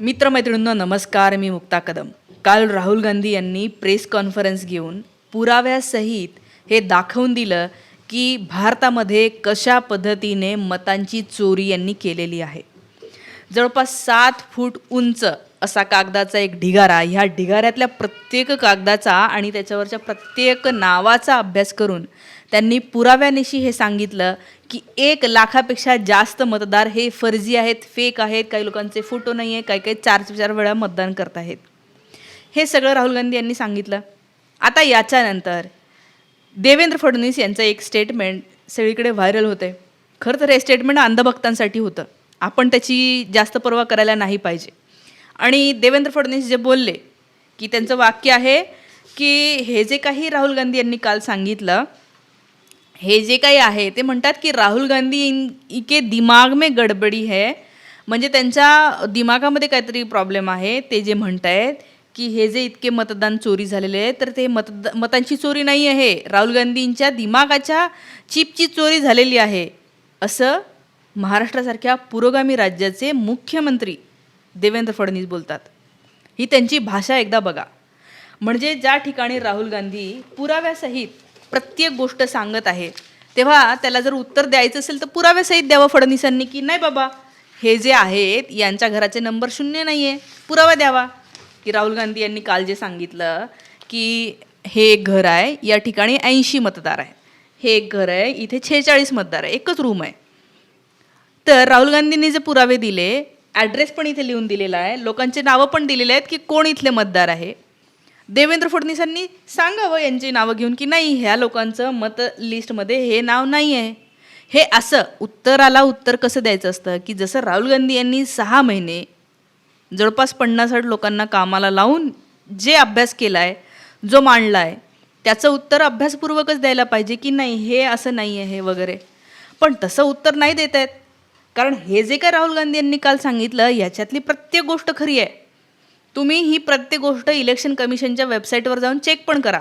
मित्रमैत्रिणींनो नमस्कार मी मुक्ता कदम. काल राहुल गांधी यांनी प्रेस कॉन्फरन्स घेऊन पुराव्यासहित हे दाखवून दिलं की भारतामध्ये कशा पद्धतीने मतांची चोरी यांनी केलेली आहे. जवळपास सात फूट उंच असा कागदाचा एक ढिगारा ह्या ढिगाऱ्यातल्या प्रत्येक कागदाचा आणि त्याच्यावरच्या प्रत्येक नावाचा अभ्यास करून त्यांनी पुराव्यानिशी हे सांगितलं की एक लाखापेक्षा जास्त मतदार हे फर्जी आहेत फेक आहेत काही लोकांचे फोटो नाही आहे काही काही चार चार वेळा मतदान करत आहेत. हे सगळं राहुल गांधी यांनी सांगितलं. आता याच्यानंतर देवेंद्र फडणवीस यांचं एक स्टेटमेंट सगळीकडे व्हायरल होते खरं तर हे स्टेटमेंट अंधभक्तांसाठी होतं. आपण त्याची जास्त पर्वा करायला नाही पाहिजे. आणि देवेंद्र फडणवीस जे बोलले की त्यांचं वाक्य आहे की हे जे काही राहुल गांधी यांनी काल सांगितलं हे जे काही आहे ते म्हणतात की राहुल गांधी इन इके दिमाग में गडबडी है. म्हणजे त्यांच्या दिमागामध्ये काहीतरी प्रॉब्लेम आहे. ते जे म्हणत आहेत की हे जे इतके मतदान चोरी झालेले आहे तर ते मतदा मतांची चोरी नाही आहे. राहुल गांधींच्या दिमागाच्या चिपची चोरी झालेली आहे. असं महाराष्ट्रासारख्या पुरोगामी राज्याचे मुख्यमंत्री देवेंद्र फडणवीस बोलतात. ही त्यांची भाषा एकदा बघा. म्हणजे ज्या ठिकाणी राहुल गांधी पुराव्यासहित प्रत्येक गोष्ट सांगत आहे. तेव्हा त्याला जर उत्तर द्यायचं असेल तर पुराव्यासहित द्यावं फडणवीसांनी की नाही बाबा हे जे आहेत यांच्या घराचे नंबर शून्य नाही आहे पुरावा द्यावा. की राहुल गांधी यांनी काल जे सांगितलं की हे एक घर आहे या ठिकाणी ऐंशी मतदार आहे. हे एक घर आहे इथे छेचाळीस मतदार आहे एकच रूम आहे. तर राहुल गांधींनी जे पुरावे दिले ॲड्रेस पण इथे लिहून दिलेला आहे. लोकांचे नावं पण दिलेले आहेत की कोण इथले मतदार आहे. देवेंद्र फडणवीसांनी सांगावं यांची नावं घेऊन की नाही ह्या लोकांचं मत लिस्टमध्ये हे नाव नाही आहे हे असं उत्तराला उत्तर कसं द्यायचं असतं? की जसं राहुल गांधी यांनी सहा महिने जवळपास पन्नासाठ लोकांना कामाला लावून जे अभ्यास केला आहे जो मांडला आहे त्याचं उत्तर अभ्यासपूर्वकच द्यायला पाहिजे की नाही हे असं नाही आहे वगैरे. पण तसं उत्तर नाही देत आहेत कारण हे जे काय राहुल गांधी यांनी काल सांगितलं याच्यातली प्रत्येक गोष्ट खरी आहे. तुम्ही ही प्रत्येक गोष्ट इलेक्शन कमिशनच्या वेबसाईटवर जाऊन चेक पण करा.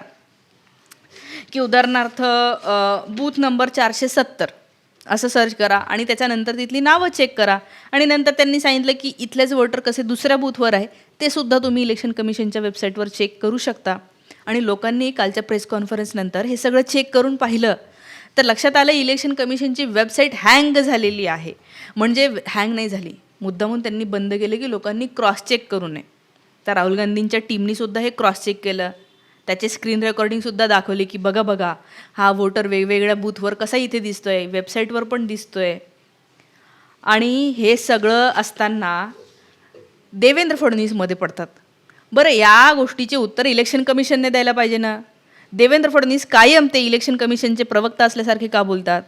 की उदाहरणार्थ बूथ नंबर चारशे सत्तर. असं सर्च करा आणि त्याच्यानंतर तिथली नावं चेक करा. आणि नंतर त्यांनी सांगितलं की इथलेच वोटर कसे दुसऱ्या बूथवर आहे ते सुद्धा तुम्ही इलेक्शन कमिशनच्या वेबसाईटवर चेक करू शकता. आणि लोकांनी कालच्या प्रेस कॉन्फरन्सनंतर हे सगळं चेक करून पाहिलं. तर लक्षात आलं इलेक्शन कमिशनची वेबसाईट हँग झालेली आहे. म्हणजे हँग नाही झाली. मुद्दामून त्यांनी बंद केले की लोकांनी क्रॉस चेक करू नये. तर राहुल गांधींच्या टीमनी सुद्धा हे क्रॉस चेक केलं. त्याचे स्क्रीन रेकॉर्डिंगसुद्धा दाखवले की बघा बघा हा वोटर वेगवेगळ्या बूथवर कसा इथे दिसतोय वेबसाईटवर पण दिसतोय. आणि हे सगळं असताना देवेंद्र फडणवीसमध्ये पडतात. बरं या गोष्टीचे उत्तर इलेक्शन कमिशनने द्यायला पाहिजे ना? देवेंद्र फडणवीस कायम ते इलेक्शन कमिशनचे प्रवक्ता असल्यासारखे का बोलतात?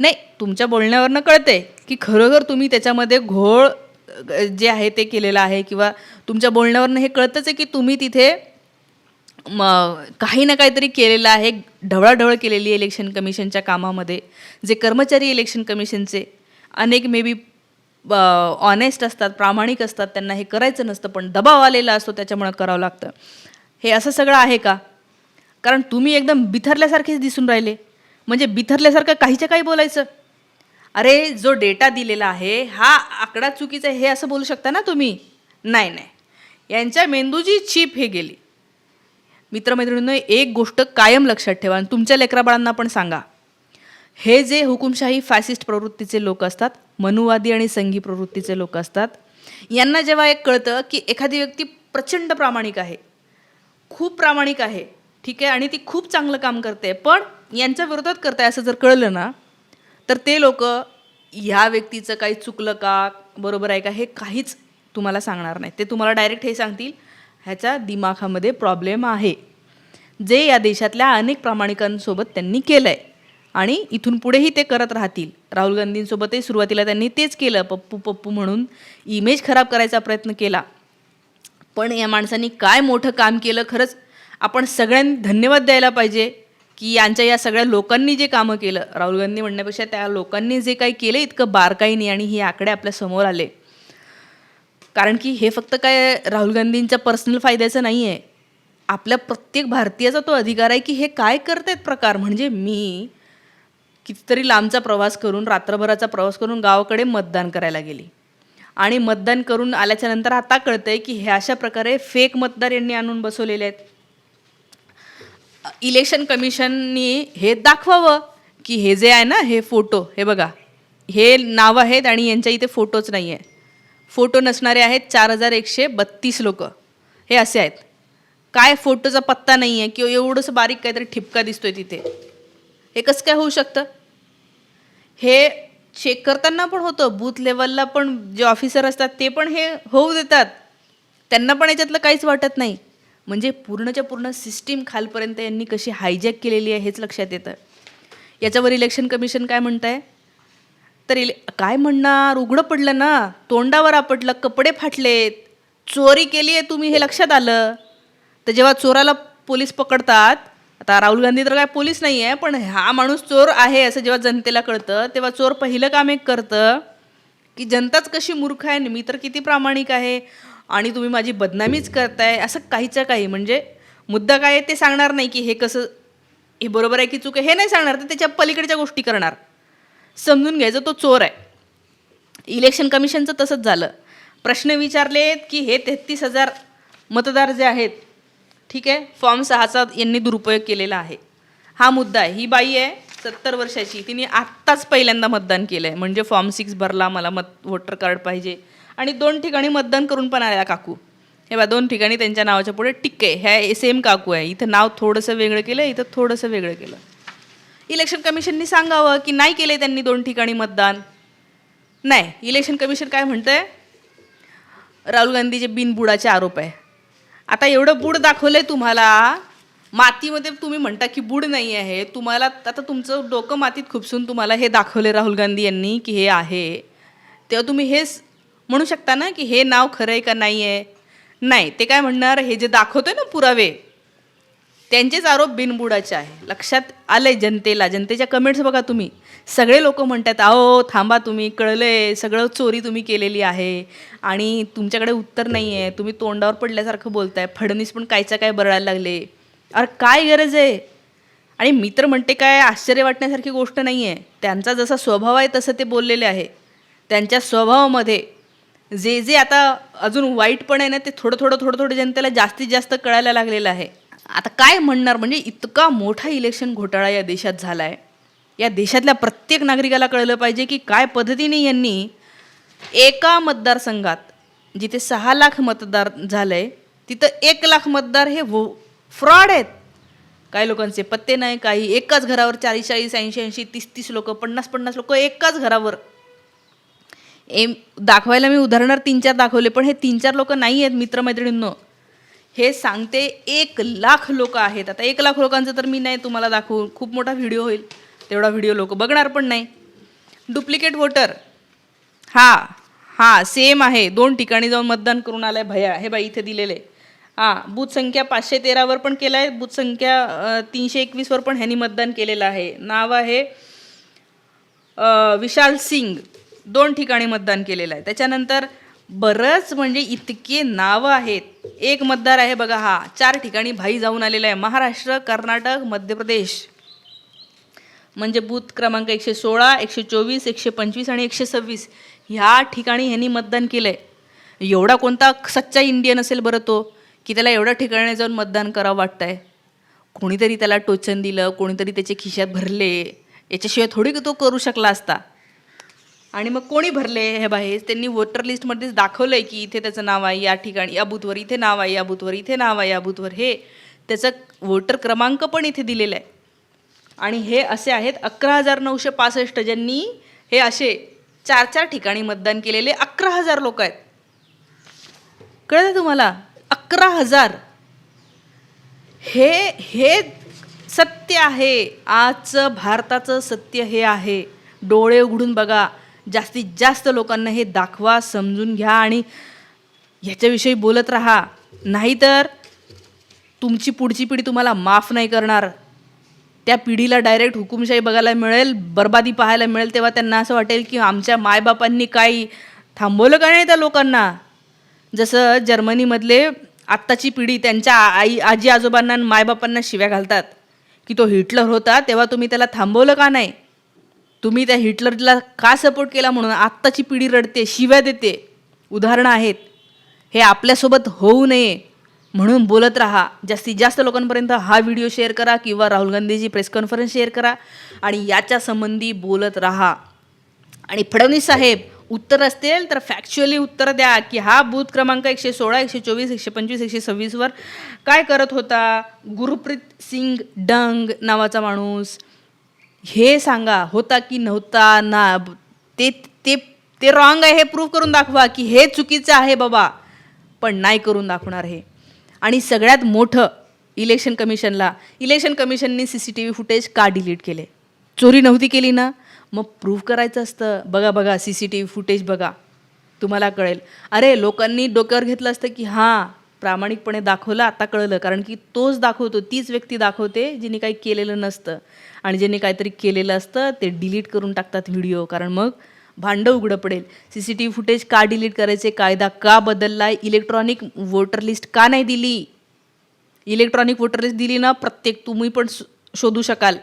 नाही तुमच्या बोलण्यावरनं कळते की खरोखर तुम्ही त्याच्यामध्ये घोळ जे आहे ते केलेलं आहे किंवा तुमच्या बोलण्यावरनं हे कळतंच आहे की तुम्ही तिथे म काही ना काहीतरी केलेलं आहे ढवळाढवळ केलेली आहे इलेक्शन कमिशनच्या कामामध्ये जे कर्मचारी इलेक्शन कमिशनचे अनेक मे बी ऑनेस्ट असतात प्रामाणिक असतात त्यांना हे करायचं नसतं पण दबाव आलेला असतो त्याच्यामुळं करावं लागतं. हे असं सगळं आहे का? कारण तुम्ही एकदम बिथरल्यासारखेच दिसून राहिले. म्हणजे बिथरल्यासारखं काहीच्या काही बोलायचं? अरे जो डेटा दिलेला आहे हा आकडा चुकीचा हे असं बोलू शकता ना तुम्ही? नाही नाही. यांच्या मेंदूची चीप हे गेली. मित्रमैत्रिणींनो एक गोष्ट कायम लक्षात ठेवा आणि तुमच्या लेकराबाळांना पण सांगा. हे जे हुकुमशाही फॅसिस्ट प्रवृत्तीचे लोक असतात मनुवादी आणि संघी प्रवृत्तीचे लोक असतात यांना जेव्हा एक कळतं की एखादी व्यक्ती प्रचंड प्रामाणिक आहे खूप प्रामाणिक आहे ठीक आहे आणि ती खूप चांगलं काम करते पण यांच्या विरोधात करताय असं जर कळलं ना तर ते लोक ह्या व्यक्तीचं काही चुकलं का बरोबर आहे का हे काहीच तुम्हाला सांगणार नाही ते तुम्हाला डायरेक्ट हे सांगतील ह्याच्या दिमाखामध्ये प्रॉब्लेम आहे. जे या देशातल्या अनेक प्रामाणिकांसोबत त्यांनी केलं आहे आणि इथून पुढेही ते करत राहतील. राहुल गांधींसोबतही सुरुवातीला त्यांनी तेच केलं पप्पू पप्पू म्हणून इमेज खराब करायचा प्रयत्न केला. पण या माणसांनी काय मोठं काम केलं खरंच आपण सगळ्यांनी धन्यवाद द्यायला पाहिजे. की यांच्या या सगळ्या लोकांनी जे कामं केलं राहुल गांधी म्हणण्यापेक्षा त्या लोकांनी जे काही केलं इतकं बारकाईने आणि हे आकडे आपल्यासमोर आले. कारण की हे फक्त काय राहुल गांधींच्या पर्सनल फायद्याचं नाही आहे आपल्या प्रत्येक भारतीयाचा तो अधिकार आहे की हे काय करतायत प्रकार. म्हणजे मी कितीतरी लांबचा प्रवास करून रात्रभराचा प्रवास करून गावाकडे मतदान करायला गेली. आणि मतदान करून आल्याच्यानंतर आता कळतंय की हे अशा प्रकारे फेक मतदार यांनी आणून बसवलेले आहेत. इलेक्शन कमिशननी हे दाखवावं की हे जे आहे ना हे फोटो हे बघा. हे नाव आहेत आणि यांच्या इथे फोटोच नाही आहे फोटो नसणारे आहेत चार हजार एकशे बत्तीस लोक. हे असे आहेत. काय फोटोचा पत्ता नाही आहे किंवा एवढंसं बारीक काहीतरी ठिपका दिसतोय तिथे. हे कसं काय होऊ शकतं? हे चेक करताना पण होतं. बूथ लेवलला पण जे ऑफिसर असतात ते पण हे होऊ देतात. त्यांना पण याच्यातलं काहीच वाटत नाही. म्हणजे पूर्णच्या पूर्ण सिस्टीम खालपर्यंत यांनी कशी हायजॅक केलेली आहे हेच लक्षात येतं. याच्यावर इलेक्शन कमिशन काय म्हणत आहे तर इले काय म्हणणार? उघडं पडलं ना. तोंडावर आपटलं कपडे फाटलेत. चोरी केली आहे तुम्ही हे लक्षात आलं? तर जेव्हा चोराला पोलीस पकडतात आता राहुल गांधी तर काय पोलीस नाही आहे पण हा माणूस चोर आहे असं जेव्हा जनतेला कळतं तेव्हा चोर पहिलं काम एक करतं की जनताच कशी मूर्ख आहे मी तर किती प्रामाणिक आहे? आणि तुम्ही माझी बदनामीच करताय असं काहीच्या काही. म्हणजे मुद्दा काय आहे ते सांगणार नाही की हे कसं हे बरोबर आहे की चूक आहे हे नाही सांगणार. तर त्याच्या पलीकडच्या गोष्टी करणार. समजून घ्यायचं तो चोर आहे. इलेक्शन कमिशनचं तसंच झालं. प्रश्न विचारलेत की हे तेहतीस हजार मतदार जे आहेत ठीक आहे फॉर्म सहाचा यांनी दुरुपयोग केलेला आहे. हा मुद्दा आहे. ही बाई आहे सत्तर वर्षाची. तिने आत्ताच पहिल्यांदा मतदान केलं आहे म्हणजे फॉर्म सिक्स भरला मला मत वोटर कार्ड पाहिजे. आणि दोन ठिकाणी मतदान करून पण आल्या काकू. हे बा दोन ठिकाणी त्यांच्या नावाच्या पुढे टिक्के ह्या सेम काकू आहे. इथं नाव थोडंसं वेगळं केलं इथं थोडंसं वेगळं केलं. इलेक्शन कमिशननी सांगावं की नाही केले त्यांनी दोन ठिकाणी मतदान? नाही. इलेक्शन कमिशन काय म्हणतंय? राहुल गांधीचे बिनबुडाचे आरोप आहे. आता एवढं बुड आहे तुम्हाला मातीमध्ये तुम्ही म्हणता की बुड नाही आहे. तुम्हाला आता तुमचं डोकं मातीत खुपसून तुम्हाला हे दाखवले राहुल गांधी यांनी की हे आहे. तेव्हा तुम्ही हेच म्हणू शकता ना की हे नाव खरं आहे का नाही आहे? नाही ते काय म्हणणार? हे जे दाखवतोय ना पुरावे त्यांचेच आरोप बिनबुडाचे आहे. लक्षात आले जनतेला. जनतेच्या कमेंट्स बघा तुम्ही. सगळे लोक म्हणतात अहो थांबा तुम्ही कळलंय. सगळं चोरी तुम्ही केलेली आहे. आणि तुमच्याकडे उत्तर नाही आहे. तुम्ही तोंडावर पडल्यासारखं बोलताय. फडणवीस पण कायच्या काय बरळायला लागले? अरे काय गरज आहे? आणि मी तर म्हणते काय आश्चर्य वाटण्यासारखी गोष्ट नाही आहे. त्यांचा जसा स्वभाव आहे तसं ते बोललेले आहे. त्यांच्या स्वभावामध्ये जे जे आता अजून वाईट पण आहे ना ते थोडं थोडं थोडं थोडं जनतेला जास्तीत जास्त कळायला लागलेलं आहे. आता काय म्हणणार? म्हणजे इतका मोठा इलेक्शन घोटाळा या देशात झाला आहे या देशातल्या प्रत्येक नागरिकाला कळलं पाहिजे की काय पद्धतीने यांनी एका मतदारसंघात जिथे सहा लाख मतदार झालं आहे तिथं एक लाख मतदार हे वो फ्रॉड आहेत. काही लोकांचे पत्ते नाही काही एकाच घरावर चाळीस चाळीस ऐंशी ऐंशी तीस तीस लोक पन्नास पन्नास लोक एकाच घरावर एम दाखवायला मी उदाहरणार तीन चार दाखवले पण हे तीन चार लोक नाही आहेत मित्रमैत्रिणींनो. हे सांगते एक लाख लोक आहेत. आता एक लाख लोकांचं तर मी नाही तुम्हाला दाखवू. खूप मोठा व्हिडिओ होईल. तेवढा व्हिडिओ लोक बघणार पण नाही. Duplicate voter. हां हां सेम आहे. दोन ठिकाणी जाऊन मतदान करून आलं आहे भया. हे बाई इथे दिलेले. हां बूथ संख्या पाचशे तेरावर पण केलं आहे बूथ संख्या तीनशे एकवीसवर पण ह्यांनी मतदान केलेलं आहे. नाव आहे विशाल सिंग. दोन ठिकाणी मतदान केलेलं आहे. त्याच्यानंतर बरंच म्हणजे इतके नावं आहेत. एक मतदार आहे बघा हा चार ठिकाणी भाई जाऊन आलेला आहे. महाराष्ट्र कर्नाटक मध्य प्रदेश. म्हणजे बूथ क्रमांक एकशे सोळा एकशे चोवीस एकशे पंचवीस आणि एकशे सव्वीस. ह्या ठिकाणी ह्यांनी मतदान केलं आहे एवढा कोणता सच्चा इंडियन असेल बरं तो की त्याला एवढ्या ठिकाणी जाऊन मतदान करावं वाटतंय. कोणीतरी त्याला टोचन दिलं कोणीतरी त्याचे खिशात भरले. याच्याशिवाय थोडी तो करू शकला असता. आणि मग कोणी भरले हे बाहेर त्यांनी वोटर लिस्टमध्येच दाखवलं आहे की इथे त्याचं नाव आहे या ठिकाणी या बुथवर इथे नाव आहे या बुथवर इथे नाव आहे या बुथवर हे. त्याचं वोटर क्रमांक पण इथे दिलेला आहे. आणि हे असे आहेत अकरा हजार नऊशे पासष्ट ज्यांनी हे असे चार चार ठिकाणी मतदान केलेले अकरा हजार लोक आहेत. कळलं तुम्हाला? अकरा हजार. हे हे सत्य आहे. आजचं भारताचं सत्य हे आहे. डोळे उघडून बघा. जास्तीत जास्त लोकांना हे दाखवा समजून घ्या आणि ह्याच्याविषयी बोलत राहा. नाहीतर तुमची पुढची पिढी तुम्हाला माफ नाही करणार. त्या पिढीला डायरेक्ट हुकुमशाही बघायला मिळेल बर्बादी पाहायला मिळेल तेव्हा त्यांना असं वाटेल की आमच्या मायबापांनी काही थांबवलं का नाही त्या लोकांना? जसं जर्मनीमधले आत्ताची पिढी त्यांच्या आई आजी आजोबांना मायबापांना शिव्या घालतात की तो हिटलर होता तेव्हा तुम्ही त्याला थांबवलं का नाही? तुम्ही त्या हिटलरला का सपोर्ट केला म्हणून आत्ताची पिढी रडते शिव्या देते? उदाहरणं आहेत. हे आपल्यासोबत होऊ नये म्हणून बोलत राहा. जास्तीत जास्त लोकांपर्यंत हा व्हिडिओ शेअर करा किंवा राहुल गांधीची प्रेस कॉन्फरन्स शेअर करा आणि याच्या संबंधी बोलत राहा. आणि फडणवीस साहेब उत्तर असतील तर फॅक्च्युअली उत्तर द्या की हा बूथ क्रमांक एकशे सोळा एकशे चोवीस एकशे पंचवीस एकशे सव्वीसवर काय करत होता? गुरुप्रीत सिंग डंग नावाचा माणूस. हे सांगा होता की नव्हता? ना ते ते ते रॉंग आहे हे प्रूव्ह करून दाखवा की हे चुकीचं आहे बाबा. पण नाही करून दाखवणार हे. आणि सगळ्यात मोठं इलेक्शन कमिशनला election कमिशनने C C T V footage का डिलीट केले? चोरी नव्हती केली ना? मग प्रूव्ह करायचं असतं. बघा बघा C C T V footage बघा. तुम्हाला कळेल. अरे लोकांनी डोक्यावर घेतलं असतं की हां प्रामाणिकपणे दाखवलं आता कळलं. कारण की तोच दाखवतो तीच व्यक्ती दाखवते जिने काही केलेलं नसतं. आणि ज्यांनी काहीतरी केलेलं असतं ते डिलीट करून टाकतात व्हिडिओ कारण मग भांडं उघडं पडेल. C C T V footage का डिलीट करायचे? कायदा का बदलला? इलेक्ट्रॉनिक वोटर लिस्ट का नाही दिली? इलेक्ट्रॉनिक वोटर लिस्ट दिली ना प्रत्येक तुम्ही पण शो- शोधू शकाल.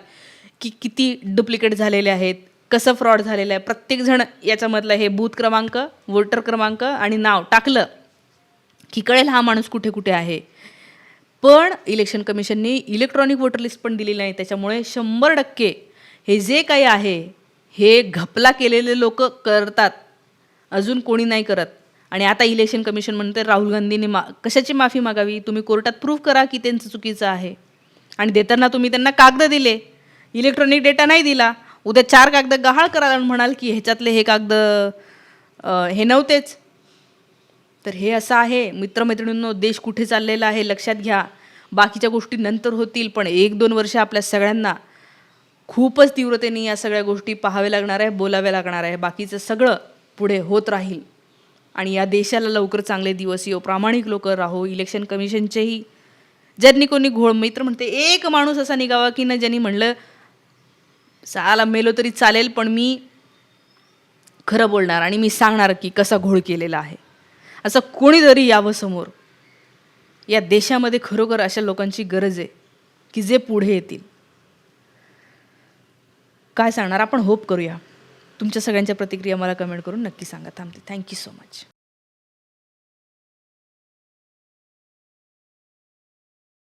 की किती डुप्लिकेट झालेले आहेत? कसं फ्रॉड झालेलं आहे? प्रत्येकजण याच्यामधलं हे बूथ क्रमांक वोटर क्रमांक आणि नाव टाकलं. की कळेल हा माणूस कुठे कुठे आहे? पण इलेक्शन कमिशनने इलेक्ट्रॉनिक वोटर लिस्ट पण दिलेली नाही. त्याच्यामुळे शंभर टक्के हे जे काही आहे हे घपला केलेले लोक करतात. अजून कोणी नाही करत. आणि आता इलेक्शन कमिशन म्हणते राहुल गांधींनी मा कशाची माफी मागावी? तुम्ही कोर्टात प्रूव्ह करा की त्यांचं चुकीचं आहे. आणि देताना तुम्ही त्यांना कागद दिले. इलेक्ट्रॉनिक डेटा नाही दिला. उद्या चार कागद गहाळ कराल आणि म्हणाल की ह्याच्यातले हे कागद हे नव्हतेच. तर हे असं आहे. मित्रमैत्रिणींनो देश कुठे चाललेला आहे लक्षात घ्या. बाकीच्या गोष्टी नंतर होतील पण एक दोन वर्ष आपल्या सगळ्यांना खूपच तीव्रतेने या सगळ्या गोष्टी पाहाव्या लागणार आहे बोलाव्या लागणार आहे. बाकीचं सगळं पुढे होत राहील. आणि या देशाला लवकर चांगले दिवस येऊ प्रामाणिक लोक राहो. इलेक्शन कमिशनचेही. ज्यांनी कोणी घोळ मित्र म्हणते एक माणूस असा निघावा की ना ज्यांनी म्हणलं साला मेलो तरी चालेल पण मी खरं बोलणार आणि मी सांगणार की कसा घोळ केलेला आहे. असं कोणीतरी यावं समोर. या देशामध्ये खरोखर अशा लोकांची गरज आहे की जे पुढे येतील. काय सांगणार? आपण होप करूया. तुमच्या सगळ्यांच्या प्रतिक्रिया मला कमेंट करून नक्की सांगा. थांबते. Thank you so much